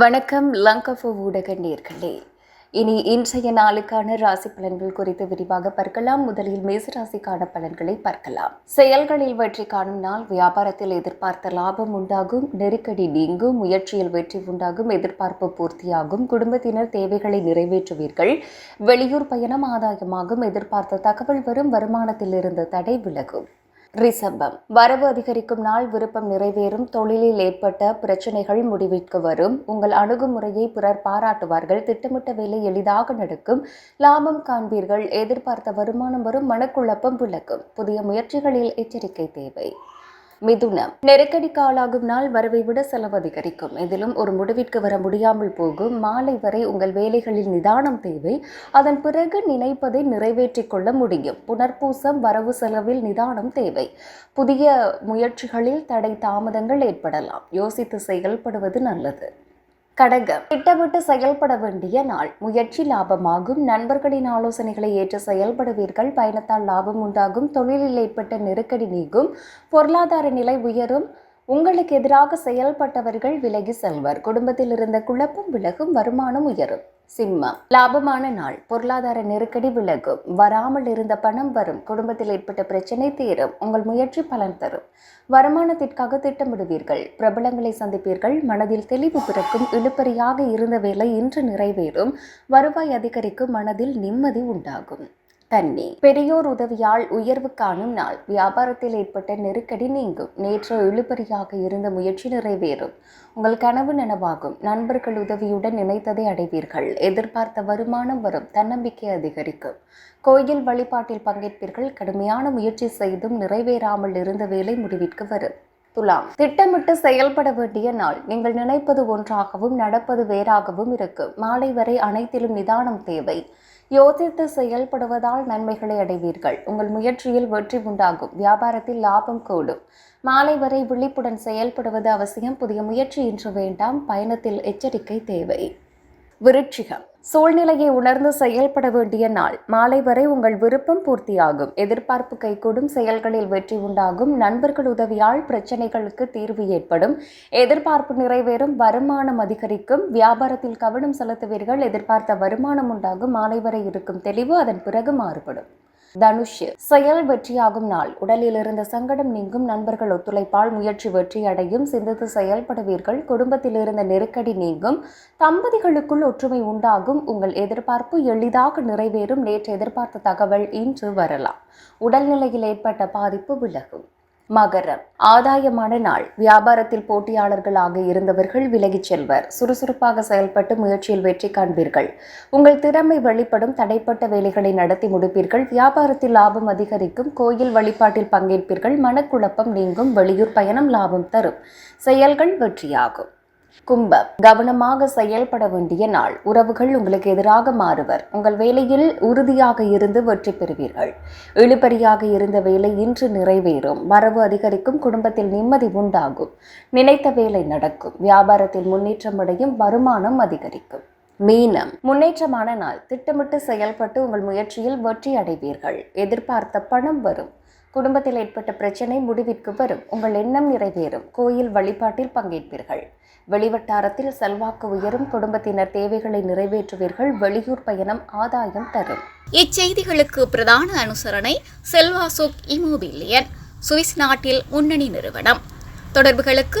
வணக்கம் லங்கஃபோ ஊடக நேர்களே. இனி இன்றைய நாளுக்கான ராசி பலன்கள் குறித்து விரிவாக பார்க்கலாம். முதலில் மேசராசிக்கான பலன்களை பார்க்கலாம். செயல்களில் வெற்றி காணும் நாள் வியாபாரத்தில் எதிர்பார்த்த லாபம் உண்டாகும் நெருக்கடி நீங்கும் முயற்சியில் வெற்றி உண்டாகும் எதிர்பார்ப்பு பூர்த்தியாகும் குடும்பத்தினர் தேவைகளை நிறைவேற்றுவீர்கள் வெளியூர் பயணம் ஆதாயமாகும் எதிர்பார்த்த தகவல் வரும் வருமானத்தில் இருந்த தடை விலகும். ரிசம்பம். வரவு அதிகரிக்கும் நாள் விருப்பம் நிறைவேறும். தொழிலில் ஏற்பட்ட பிரச்சனைகள் முடிவிற்கு வரும். உங்கள் அணுகுமுறையை பிறர் பாராட்டுவார்கள். திட்டமிட்ட வேலை எளிதாக நடக்கும். லாபம் காண்பீர்கள். எதிர்பார்த்த வருமானம் வரும். மனக்குழப்பம் விளக்கும் புதிய முயற்சிகளில் எச்சரிக்கை தேவை. மிதுனம். நெருக்கடிக்கு ஆளாகும் நாள் வரவை விட செலவு அதிகரிக்கும். இதிலும் ஒரு முடிவிற்கு வர முடியாமல் போகும். மாலை வரை உங்கள் வேலைகளில் நிதானம் தேவை. அதன் பிறகு நினைப்பதை நிறைவேற்றிக் கொள்ள முடியும். புனர்பூசம் வரவு செலவில் நிதானம் தேவை. புதிய முயற்சிகளில் தடை தாமதங்கள் ஏற்படலாம். யோசித்து செயல்படுவது நல்லது. கடகம் திட்டமிட்டு செயல்பட வேண்டிய நாள். முயற்சி லாபமாகும். நண்பர்களின் ஆலோசனைகளை ஏற்று செயல்படுவீர்கள். பயணத்தால் லாபம் உண்டாகும். தொழிலில் ஏற்பட்ட நெருக்கடி நீங்கும். பொருளாதார நிலை உயரும். உங்களுக்கு எதிராக செயல்பட்டவர்கள் விலகி செல்வர். குடும்பத்தில் இருந்த குழப்பம் விலகும் வருமானம் உயரும். சிம்மம். லாபமான நாள். பொருளாதார நெருக்கடி விலகும். வராமல் இருந்த பணம் வரும். குடும்பத்தில் ஏற்பட்ட பிரச்சனை தீரும். உங்கள் முயற்சி பலன் தரும். வருமானத்திற்காக திட்டமிடுவீர்கள். பிரபலங்களை சந்திப்பீர்கள். மனதில் தெளிவு பிறக்கும். இழுப்பறியாக இருந்த வேலை இன்று நிறைவேறும். வருவாய் அதிகரிக்கும். மனதில் நிம்மதி உண்டாகும். தண்ணி பெரியோர் உதவியால் உயர்வு காணும் நாள். வியாபாரத்தில் ஏற்பட்ட நெருக்கடி நீங்கும். நேற்று இழுபறியாக இருந்த முயற்சி நிறைவேறும். உங்கள் கனவு நனவாகும். நண்பர்கள் உதவியுடன் நினைத்ததை அடைவீர்கள். எதிர்பார்த்த வருமானம் வரும். தன்னம்பிக்கை அதிகரிக்கும். கோயில் வழிபாட்டில் பங்கேற்பீர்கள். கடுமையான முயற்சி செய்தும் நிறைவேறாமல் இருந்த வேலை முடிவிற்கு வரும். துலாம் திட்டமிட்டு செயல்பட வேண்டிய நாள் நீங்கள் நினைப்பது ஒன்றாகவும் நடப்பது வேறாகவும் இருக்கும் மாலை வரை அனைத்திலும் நிதானம் தேவை. யோசித்து செயல்படுவதால் நன்மைகளை அடைவீர்கள். உங்கள் முயற்சியில் வெற்றி உண்டாகும். வியாபாரத்தில் லாபம் கூடும். மாலை வரை விழிப்புடன் செயல்படுவது அவசியம். புதிய முயற்சி இன்று வேண்டாம். பயணத்தில் எச்சரிக்கை தேவை. விருட்சிகம். சூழ்நிலையை உணர்ந்து செயல்பட வேண்டிய நாள். மாலை வரை உங்கள் விருப்பம் பூர்த்தியாகும். எதிர்பார்ப்பு கைகூடும் செயல்களில் வெற்றி உண்டாகும். நண்பர்கள் உதவியால் பிரச்சனைகளுக்கு தீர்வு ஏற்படும். எதிர்பார்ப்பு நிறைவேறும். வருமானம் அதிகரிக்கும். வியாபாரத்தில் கவனம் செலுத்துவீர்கள். எதிர்பார்த்த வருமானம் உண்டாகும். மாலை வரை இருக்கும். தெளிவு அதன் பிறகு மாறுபடும். தனுஷ் செயல் வெற்றியாகும் நாள். உடலில் இருந்த சங்கடம் நீங்கும் நண்பர்கள் ஒத்துழைப்பால் முயற்சி வெற்றி அடையும் சிந்தித்து செயல்படுவீர்கள் குடும்பத்தில் இருந்த நெருக்கடி நீங்கும் தம்பதிகளுக்குள் ஒற்றுமை உண்டாகும் உங்கள் எதிர்பார்ப்பு எளிதாக நிறைவேறும் நேற்று எதிர்பார்த்த தகவல் இன்று வரலாம். உடல்நிலையில் ஏற்பட்ட பாதிப்பு விலகும். மகரம். ஆதாயமான நாள். வியாபாரத்தில் போட்டியாளர்களாக இருந்தவர்கள் விலகிச் செல்வர். சுறுசுறுப்பாக செயல்பட்டு முயற்சியில் வெற்றி காண்பீர்கள். உங்கள் திறமை வெளிப்படும் தடைப்பட்ட வேலைகளை நடத்தி முடிப்பீர்கள். வியாபாரத்தில் லாபம் அதிகரிக்கும் கோயில் வழிபாட்டில் பங்கேற்பீர்கள். மனக்குழப்பம் நீங்கும் வெளியூர் பயணம் லாபம் தரும். செயல்கள் வெற்றியாகும். கும்பம் கவனமாக செயல்பட வேண்டிய நாள். உறவுகள் உங்களுக்கு எதிராக மாறுவர். உங்கள் வேலையில் உறுதியாக இருந்து வெற்றி பெறுவீர்கள். இழுபறியாக இருந்த வேலை இன்று நிறைவேறும். வரவு அதிகரிக்கும். குடும்பத்தில் நிம்மதி உண்டாகும். நினைத்த வேலை நடக்கும். வியாபாரத்தில் முன்னேற்றம் அடையும். வருமானம் அதிகரிக்கும். மீனம். முன்னேற்றமான நாள். திட்டமிட்டு செயல்பட்டு உங்கள் முயற்சியில் வெற்றி அடைவீர்கள். எதிர்பார்த்த பணம் வரும். குடும்பத்தில் ஏற்பட்ட பிரச்சனை முடிவிற்கு வரும். உங்கள் எண்ணம் நிறைவேறும். கோயில் வழிபாட்டில் பங்கேற்பீர்கள். வெளிவட்டாரத்தில் செல்வாக்கு உயரும். குடும்பத்தினர் தேவைகளை நிறைவேற்றுவீர்கள். வெளியூர் பயணம் ஆதாயம் தரும். இச்செய்திகளுக்கு பிரதான அனுசரணை செல்வாசுக் இமோபிலியன். சுவிஸ் நாட்டில் முன்னணி நிறுவனம். தொடர்புகளுக்கு